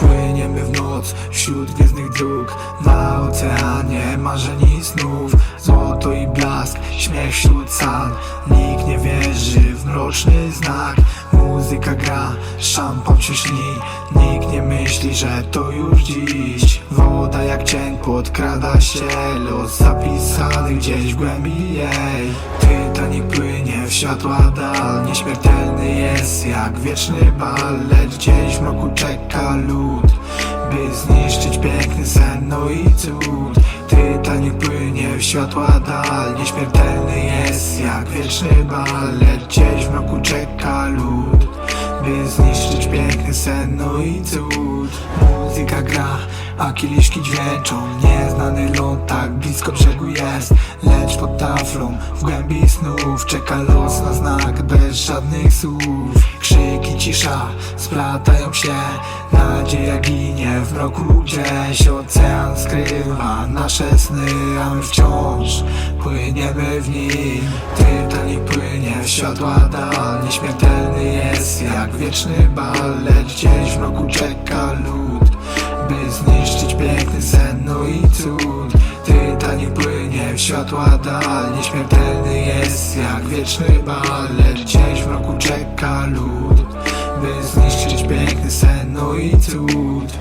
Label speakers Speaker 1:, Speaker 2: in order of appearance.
Speaker 1: Płyniemy w noc wśród gwiezdnych dróg Na oceanie marzeń i snów. Złoto i blask, śmiech wśród san Nikt nie wierzy w mroczny znak. Muzyka gra, szampan się śni. Nikt nie myśli, że to już dziś. Woda jak cień podkrada się Los zapisany gdzieś w głębi jej. Tytanik płynie światła dal Nieśmiertelny jest jak wieczny bal. Lecz gdzieś w mroku czeka lód By zniszczyć piękny sen, no i cud Titanic płynie w światła dal. Nieśmiertelny jest jak wieczny bal. Lecz gdzieś w mroku czeka lód By zniszczyć piękny sen, no i cud Muzyka gra, a kieliszki dźwięczą Nieznany ląd tak blisko brzegu jest. Lecz pod taflą, w głębi snów Czeka los na znak bez żadnych słów. Krzyki, cisza, splatają się Nadzieja ginie w mroku gdzieś. Ocean skrywa nasze sny A my wciąż płyniemy w nim. Titanic płynie w światła dal. Nieśmiertelny jest jak wieczny bal. Lecz gdzieś w mroku czeka lód światła dal Nieśmiertelny jest jak wieczny bal Lecz gdzieś w mroku czeka lód By zniszczyć piękny sen, no i cud